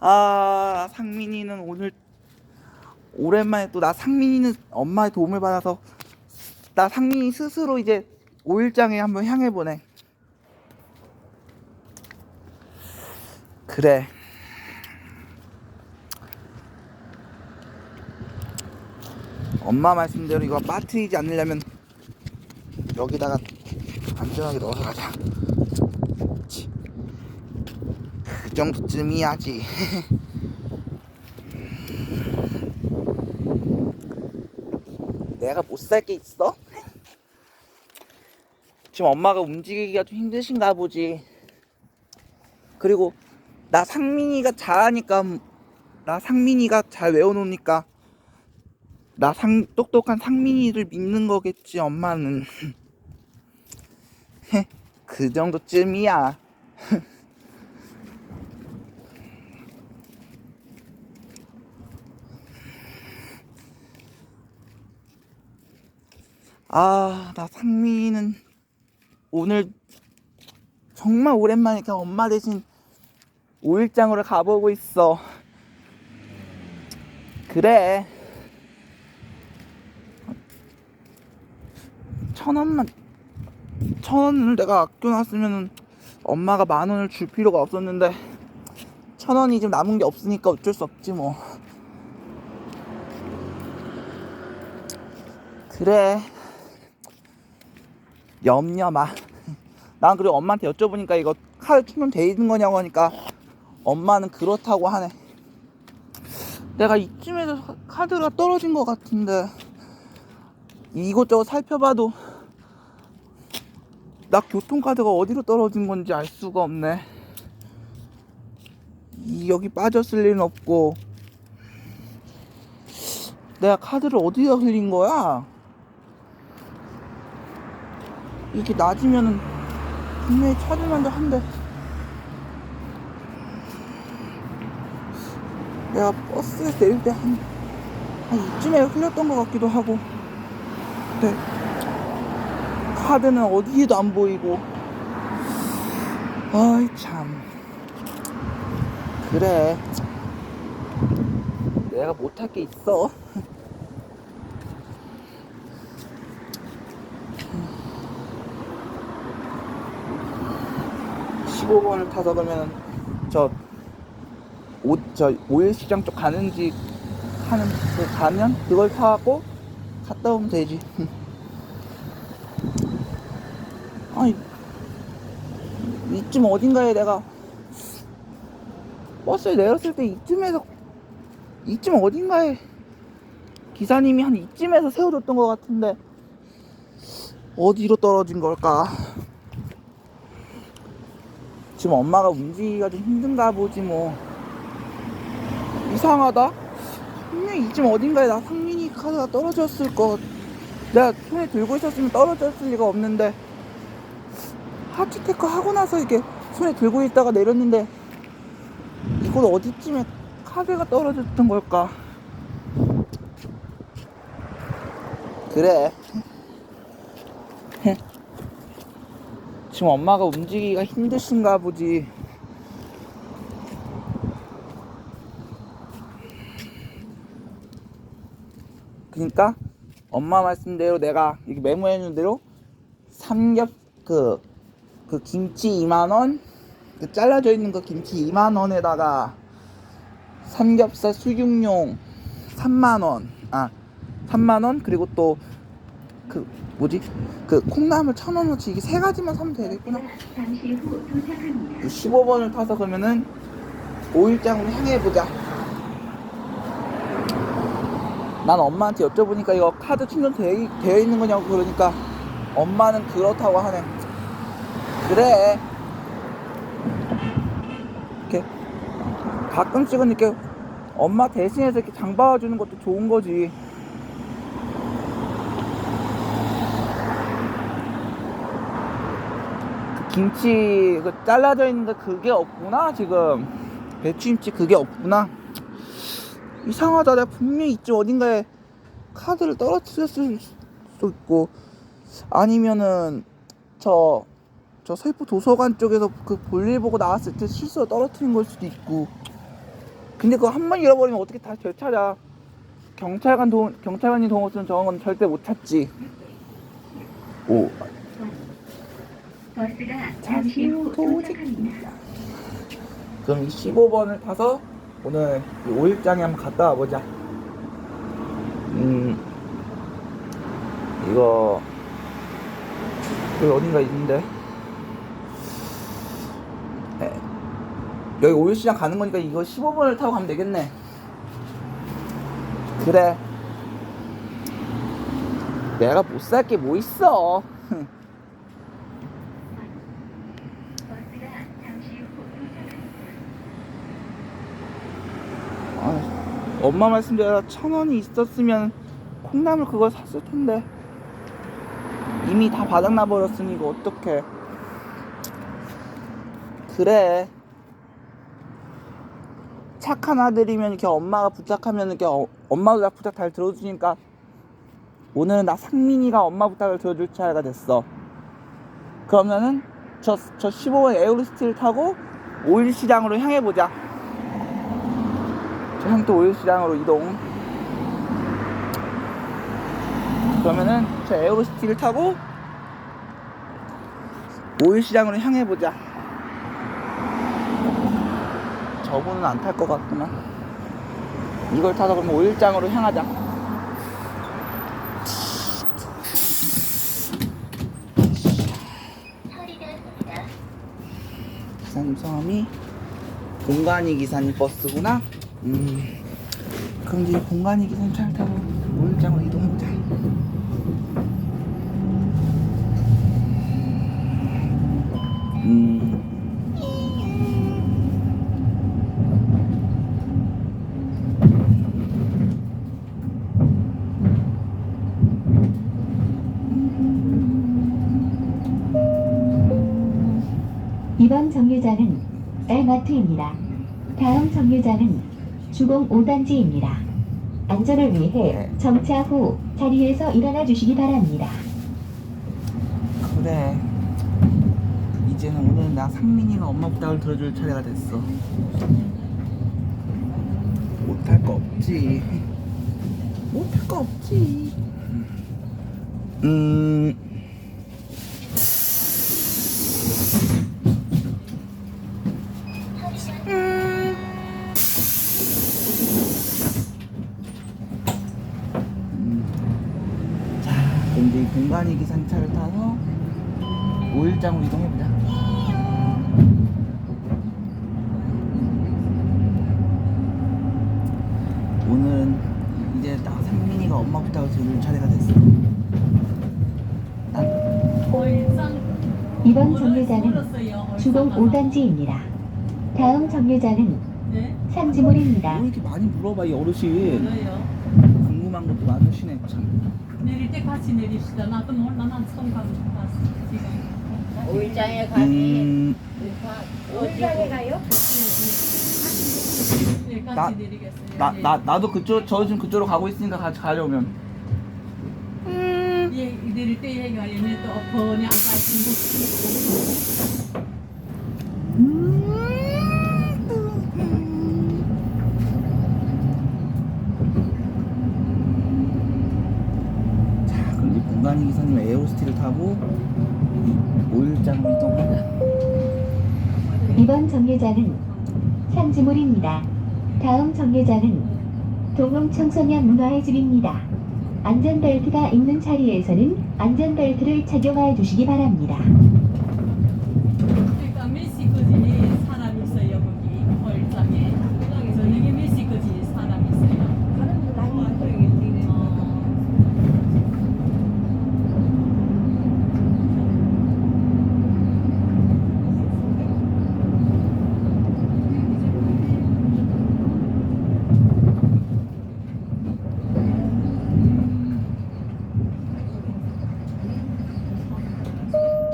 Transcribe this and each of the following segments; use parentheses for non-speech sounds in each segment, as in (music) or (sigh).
아 상민이는 오늘 오랜만에 또 나 상민이는 엄마의 도움을 받아서 나 상민이 스스로 이제 5일장에 한번 향해 보네. 그래. 엄마 말씀대로 이거 빠뜨리지 않으려면 여기다가 안전하게 넣어서 가자. 그치. 그 정도쯤이야지. (laughs) 내가 못 살 게 있어? 지금 엄마가 움직이기가 좀 힘드신가 보지. 그리고 나 상민이가 잘하니까 나 상민이가 잘 외워놓으니까 나 상 똑똑한 상민이를 믿는 거겠지 엄마는. (laughs) 그 정도쯤이야. (laughs) 아, 나 상민이는 오늘 정말 오랜만에 그냥 엄마 대신 5일장으로 가보고 있어. 그래. 천 원만, 천 원을 내가 아껴놨으면 엄마가 만 원을 줄 필요가 없었는데, 천 원이 지금 남은 게 없으니까 어쩔 수 없지 뭐. 그래. 염려 마. 난 그리고 엄마한테 여쭤보니까 이거 카드 충전돼 있는 거냐고 하니까 엄마는 그렇다고 하네. 내가 이쯤에서 카- 카드가 떨어진 것 같은데 이곳저곳 살펴봐도 나 교통카드가 어디로 떨어진 건지 알 수가 없네. 이 여기 빠졌을 리는 없고 내가 카드를 어디다 흘린 거야? 이게 낮이면은 분명히 찾을만도 한데. 내가 버스에서 내릴 때 한 한 이쯤에 흘렸던 것 같기도 하고. 근데 카드는 어디에도 안 보이고. 아이 참. 그래. 내가 못할 게 있어 15번을 타서 그러면 저 오, 저 오일 시장 쪽 가는지 하는 그 가면 그걸 타고 갔다 오면 되지. (laughs) 아니 이쯤 어딘가에 내가 버스에 내렸을 때 이쯤에서 이쯤 어딘가에 기사님이 한 이쯤에서 세워줬던 것 같은데 어디로 떨어진 걸까? 지금 엄마가 움직이기가 좀 힘든가 보지 뭐. 이상하다? 분명히 이쯤 어딘가에 나 상민이 카드가 떨어졌을 것. 내가 손에 들고 있었으면 떨어졌을 리가 없는데. 하트테크 하고 나서 이게 손에 들고 있다가 내렸는데 이걸 어디쯤에 카드가 떨어졌던 걸까? 그래 지금 엄마가 움직이기가 힘드신가 보지. 그러니까 엄마 말씀대로 내가 이렇게 메모해 놓은 대로 삼겹 그, 그 김치 2만 원, 그 잘라져 있는 그 김치 2만 원에다가 삼겹살 수육용 3만 원, 아 3만 원 그리고 또그 뭐지 그 콩나물 천 원어치 이게 세 가지만 사면 되겠구나. 잠시 후 도착합니다. 15번을 타서 그러면은 5일장으로 향해 보자. 난 엄마한테 여쭤보니까 이거 카드 충전 되어, 되어 있는 거냐고 그러니까 엄마는 그렇다고 하네. 그래. 이렇게 가끔씩은 이렇게 엄마 대신해서 이렇게 장 봐주는 것도 좋은 거지. 김치 그 잘라져 있는데 그게 없구나 지금. 배추김치 그게 없구나. 이상하다. 내가 분명히 이쯤 어딘가에 카드를 떨어뜨렸을 수도 있고. 아니면은 저저 서귀포 도서관 쪽에서 그 볼일 보고 나왔을 때 실수로 떨어뜨린 걸 수도 있고. 근데 그거 한 번 잃어버리면 어떻게 다시 되찾아? 경찰관 도 경찰관이 도움 없으면 저런 건 절대 못 찾지. 오, 버스가 잠시 후 도착합니다. 그럼 이 15번을 타서 오늘 이 5일장에 한번 갔다 와보자. 음, 이거 여기 어딘가 있는데. 에, 여기 5일시장 가는 거니까 이거 15번을 타고 가면 되겠네. 그래. 내가 못 살 게 뭐 있어. (laughs) 버스가 잠시 후 도착합니다. 아, 엄마 말씀대로 천 원이 있었으면 콩나물 그걸 샀을 텐데. 이미 다 바닥나 버렸으니 이거 어떡해. 그래. 착한 아들이면 이렇게 엄마가 부탁하면 이렇게 어, 엄마도 나 부탁 잘 들어주니까 오늘은 나 상민이가 엄마 부탁을 들어줄 차례가 됐어. 그러면은 저, 저 15번 에어리스트를 타고 오일 시장으로 향해 보자. 저 향토 오일 시장으로 이동. 그러면은 저 에어로시티를 타고 오일 시장으로 향해 보자. 저분은 안 탈 것 같구만. 이걸 타서 그러면 오일장으로 향하자. 성함이 공간이 기사님 버스구나. 음. 그럼 이제 공간이 기사님 차를 타고 오일장으로 이동해보자. 음. 이번 정류장은 엘마트입니다. 다음 정류장은 주공 5단지입니다. 안전을 위해 네. 정차 후 자리에서 일어나 주시기 바랍니다. 그래. 이제는 오늘 나 상민이가 엄마 부탁을 들어줄 차례가 됐어. 못할 거 없지. 못할 거 없지. 음. 음. 자, 그럼 공간이 기상차를 타서 5일장으로 이동해보자. 오늘은 이제 나 상민이가 엄마 부탁을 들을 차례가 됐어. 난 이번 정류장은 주공 5단지입니다. 다음 정류장은 네? 산지몰입니다. 왜 이렇게 많이 물어봐 이 어르신. 왜요? 궁금한 것도 많으시네 참. 내릴 때 같이 내립시다. 나도 몰라. 난 처음 가는 봤어. 지금. 오일장에 가니 음, 오일장에 가요? 네, 같이 나- 내리겠어요. 나, 네. 나, 나도 그쪽, 저 지금 그쪽으로 가고 있으니까 같이 가려면. 예, 내릴 때 얘가 얘네 또 번이 안 가시고. 자, 공간이 기사님 에어스티를 타고 이 5일장으로 이동하자. 이번 정류장은 산지몰입니다. 다음 정류장은 동흥 청소년 문화의 집입니다. 안전벨트가 있는 자리에서는 안전벨트를 착용하여 주시기 바랍니다. 그러니까 멕시코지 사람 있어요 거기 월장에. 저녁에 멕시코지 사람 있어요. 어,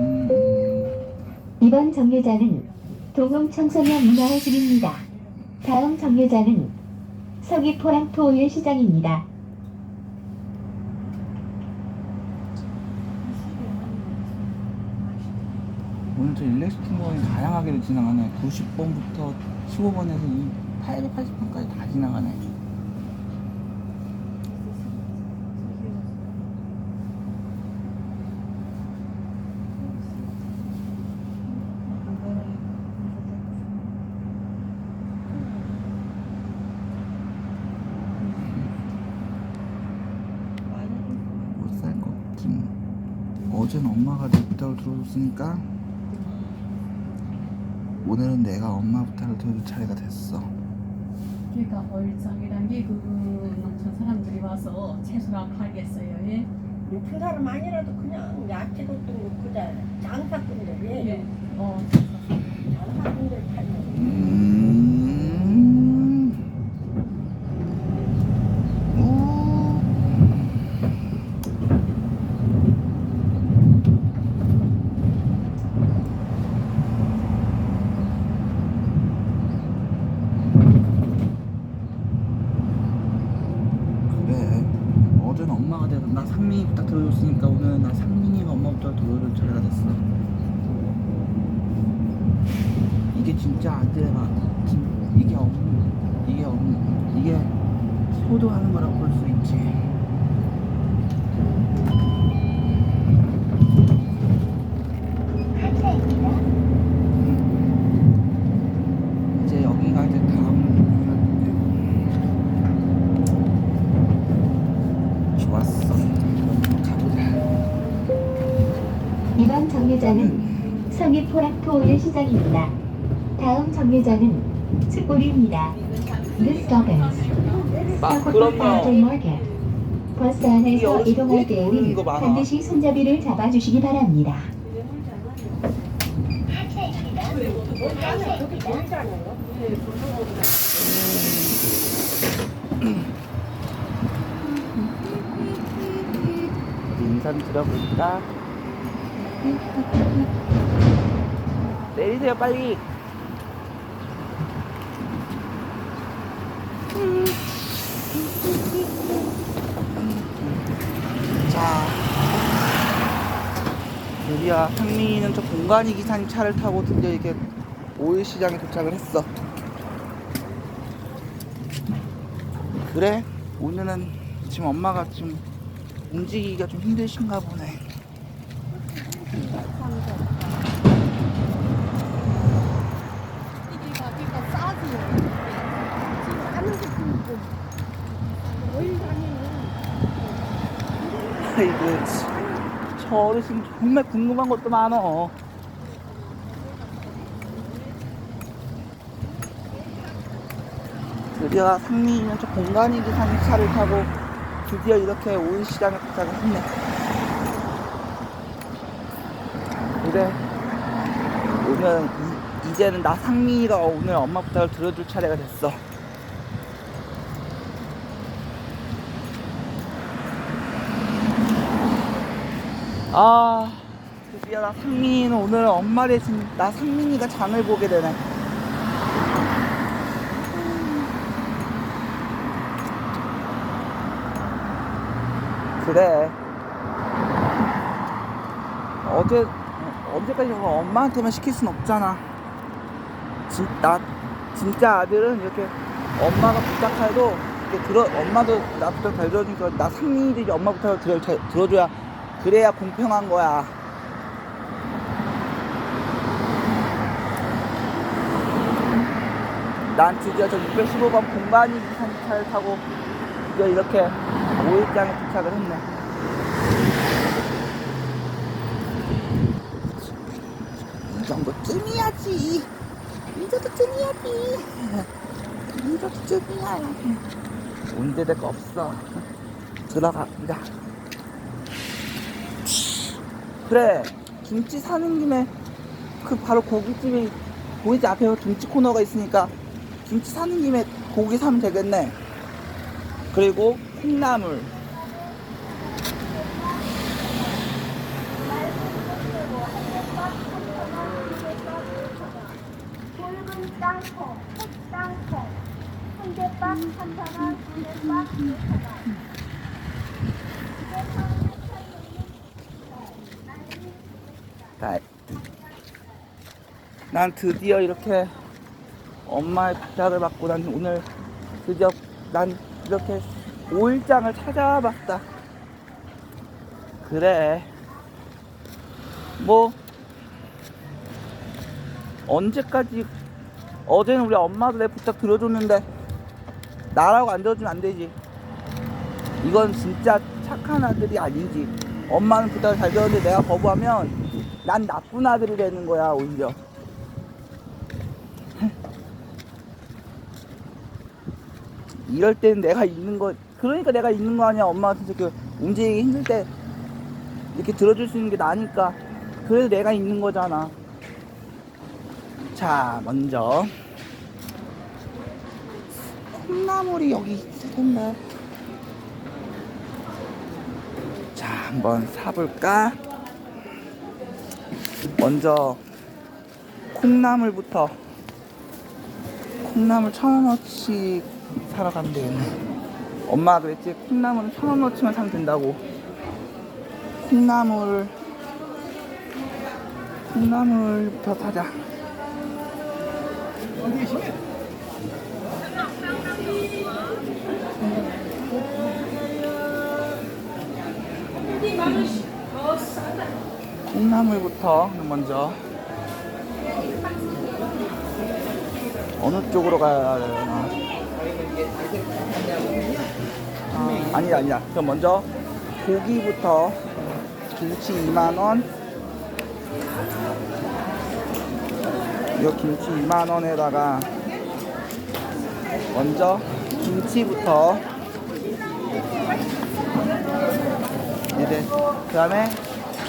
음, 이번 정류장은 동흥 청소년 문화의 집입니다. 다음 정류장은 서귀포랑 토요일 시장입니다. 오늘 저 일렉스팅번이 다양하게 진행하네. 90번부터 15번에서 이 880평까지 다 지나가네. 못 살 것 같긴. 어제는 엄마가 들어줬으니까 오늘은 내가 엄마 부탁을 들어줄 차례가 됐어. 그러니까 얼짱이란 게그 농촌 사람들이 와서 채소랑 팔겠어요. 예? 높은 사람 아니라도 그냥 야채도 또 놓고 다 장사꾼들이 예. 어, 장사꾼들 팔는 음. 오. 그래. 어제는 엄마가 내가 나 상민이 부탁 들어줬으니까 오늘 나 상민이가 엄마 부탁 들어줄 차례가 됐어. 이게 진짜 아들가 이게 엄 이게 엄 이게 효도하는 거라고 볼 수 있지. 이제 여기가 이제 다음 좋았어. 그럼 가보자. 이번 정류장은 서귀 포락토일 시장입니다. 다음 정류장은 츠골입니다. This stop is Factory Market. 버스 이 안에서 이동할 때에는? 반드시 손잡이를 잡아주시기 바랍니다. 인선 들어볼까? 내리세요 빨리 자. 드디어 상민이는 저 공간이 기사님 차를 타고 드디어 이렇게 오일 시장에 도착을 했어. 그래? 오늘은 지금 엄마가 지금 움직이기가 좀 힘드신가 보네. 아 참. 저 어르신 정말 궁금한 것도 많어. 드디어 상민이는 저 공간이 기사님 차를 타고 드디어 이렇게 오일시장에 도착을 했네. 그래. 오늘 이, 이제는 나 상민이가 오늘 엄마 부탁을 들어줄 차례가 됐어. 아, 드디어 나 상민이는 오늘 엄마 대신 나 상민이가 장을 보게 되네. 그래. 어제 언제까지 저거 엄마한테만 시킬 순 없잖아. 진, 나 진짜 아들은 이렇게 엄마가 부탁해도 이렇게 들어 엄마도 나 부탁 잘 들어주니까 나 상민이들이 엄마 부탁을 들어, 잘 들어줘야 그래야 공평한 거야. 난 드디어 저 615번 공간이 기사님 차를 타고 드디어 이렇게 오일장에 도착을 했네. 이 정도쯤이야지. 이 정도쯤이야지. 이 정도쯤이야. 문제 될거 없어. 들어갑니다. 그래. 김치 사는 김에 그 바로 고깃집이 보이지 앞에 김치 코너가 있으니까 김치 사는 김에 고기 사면 되겠네. 그리고 콩나물. 붉은 땅콩, 흑땅콩, 홍대빵 3,000원, 구내빵 2,000원. 나, 난 드디어 이렇게 엄마의 부탁을 받고 난 오늘 드디어 난 이렇게 5일장을 찾아봤다. 그래. 뭐 언제까지 어제는 우리 엄마도 내 부탁 들어줬는데 나라고 안 들어주면 안 되지. 이건 진짜 착한 아들이 아니지. 엄마는 부탁을 잘 들었는데 내가 거부하면 난 나쁜 아들이 되는 거야 오히려. 이럴 때는 내가 있는 거 그러니까 내가 있는 거 아니야. 엄마 진짜 그 움직이기 힘들 때 이렇게 들어줄 수 있는 게 나니까 그래서 내가 있는 거잖아. 자 먼저. 콩나물이 여기 있을 텐데 자 한번 사볼까? 먼저 콩나물부터. 콩나물 천 원어치 사러 되겠네. 엄마가 그랬지 콩나물은 천 원어치만 사면 된다고. 콩나물 콩나물부터 사자. 콩나물부터 먼저 어느 쪽으로 가야 되나? 아, 아니다 아니다. 그럼 먼저 고기부터 김치 2만 원. 이 김치 2만 원에다가 먼저 김치부터 네네. 그 다음에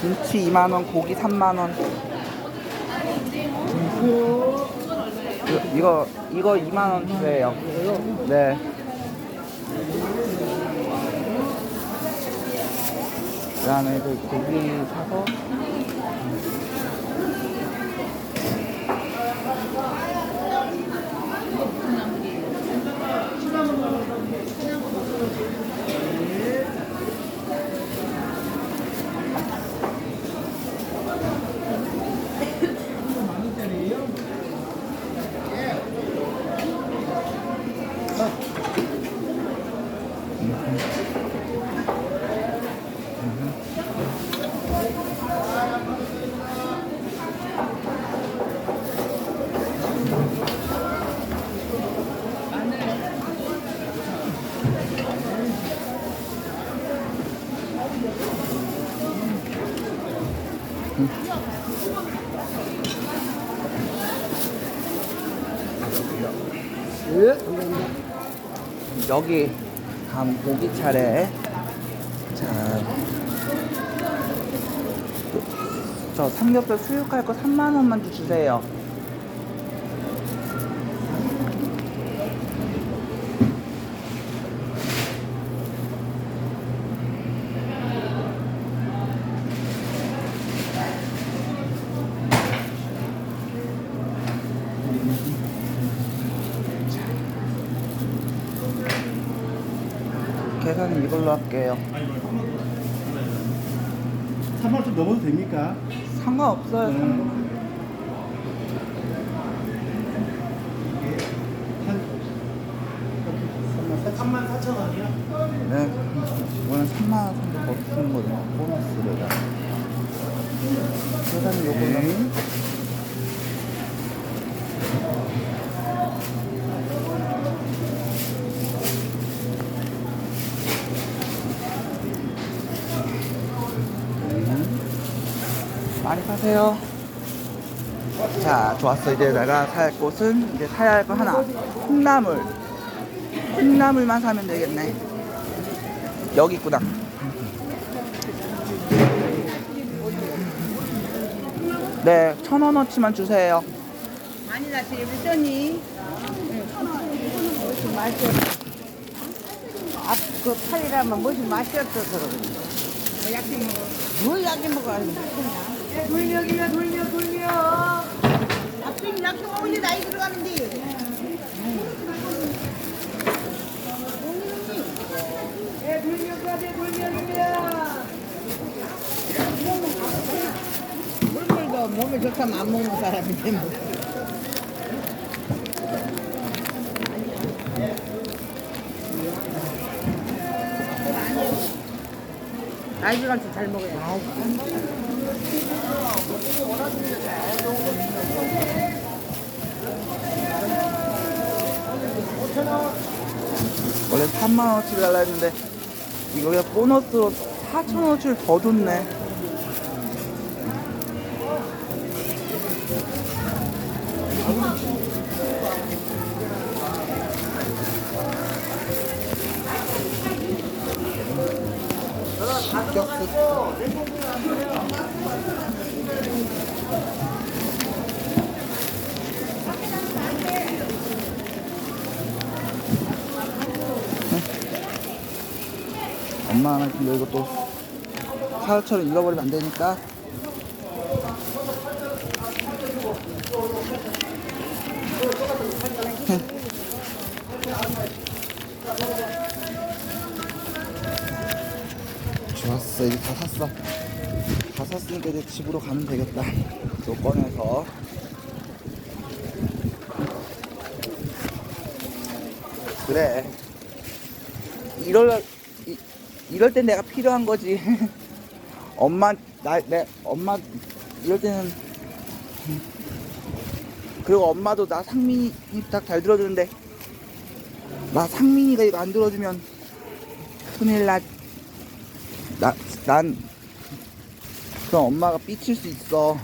김치 2만 원, 고기 3만 원. 이거 이거 2만 원 주세요. 네. 그다음에 그 고기 사서 여기 다음 고기 차례. 자, 저 삼겹살 수육할 거 3만 원만 주세요. 이걸로 할게요. 3만 좀 넘어도 됩니까? 상관없어요. 네. 상관- 한 3만 4천 원이요? 네. 이거는 3만 원 정도 더 쓰는 거죠. 보너스로다. 계산은 요거는 사세요. 자, 좋았어. 이제 내가 살 곳은 이제 사야 할 거 하나. 콩나물. 콩나물만 사면 되겠네. 여기 있구나. 네, 천 원어치만 주세요. 많이 입었더니 무슨 맛이 앞그 팔이라면 무슨 맛이 없어서 그러거든 뭐 약지 먹어 뭘 약지 먹어 돌려 돌려 돌려 돌려. 앞뒤 낙동아 올려 나이 들어가면 돼 예, 돌려 가지 돌려 돌려. 물물도 몸에 좋다면 안 먹는 사람인데 뭐. 나이 들어가면 잘 먹어야 돼 원래 3만 원어치 달라 했는데 이거가 보너스로 4천 원어치를 더 줬네. 엄마는 근데 이거 또 카드처럼 잃어버리면 안 되니까. (laughs) 좋았어. 이제 다 샀어 다 샀으니까 이제 집으로 가면 되겠다 이거 꺼내서 그래 이럴 이, 이럴 땐 내가 필요한 거지. (laughs) 엄마 나 내 엄마 이럴 때는 그리고 엄마도 나 상민이 부탁 잘 들어주는데 나 상민이가 이거 안 들어주면 큰일 나. 나, 난 그럼 엄마가 삐칠 수 있어.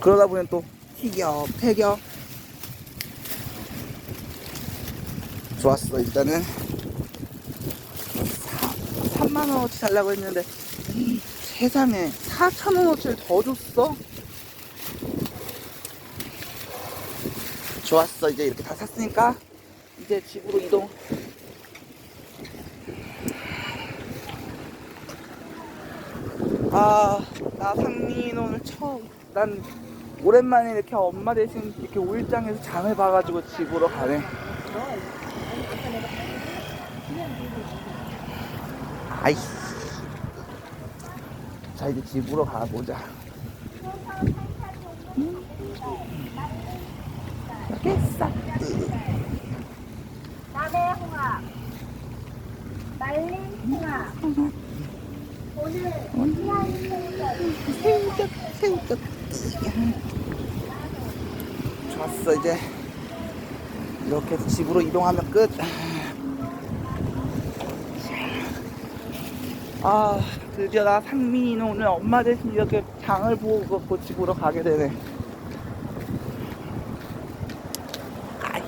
그러다 보면 또 티격, 태격. 좋았어 일단은 3만 원어치 달라고 했는데 세상에 4천 원어치를 더 줬어. 좋았어 이제 이렇게 다 샀으니까 이제 집으로 이동. 아, 나 상민 오늘 처음 난 오랜만에 이렇게 엄마 대신 이렇게 오일장에서 장을 봐가지고 집으로 가네. 아이씨. 자, 이제 집으로 가보자. 음. 여기 있어. 남의 홍합 말린 홍합 새우젓, 새우젓. 좋았어, 이제. 이렇게 해서 집으로 이동하면 끝. 아, 드디어 나 상민이는 오늘 엄마 대신 이렇게 장을 보고 그 집으로 가게 되네. 아이,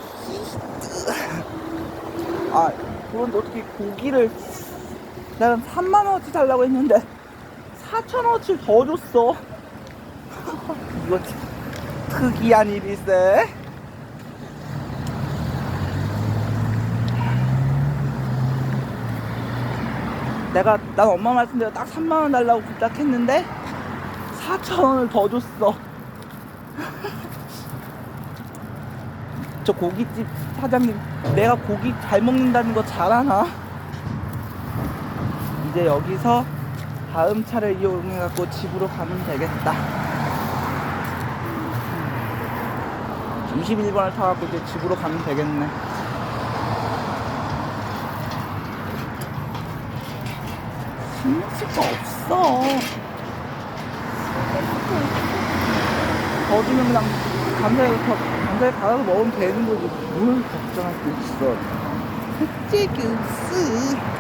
아, 그런데 어떻게 고기를 나는 3만원어치 달라고 했는데 4천원어치를 더 줬어. (laughs) 이거 참 특이한 일이세. 내가 난 엄마 말씀대로 딱 3만 원 달라고 부탁했는데 4천 원을 더 줬어. (laughs) 저 고깃집 사장님 내가 고기 잘 먹는다는 거 잘 아나? 이제 여기서 다음 차를 이용해 갖고 집으로 가면 되겠다. 21번을 타갖고 이제 집으로 가면 되겠네. 신경 쓸거 없어. 더 주면 그냥 감사히, 감사히 받아서 먹으면 되는 거지. 뭘 걱정할 게 있어. 흑제교스.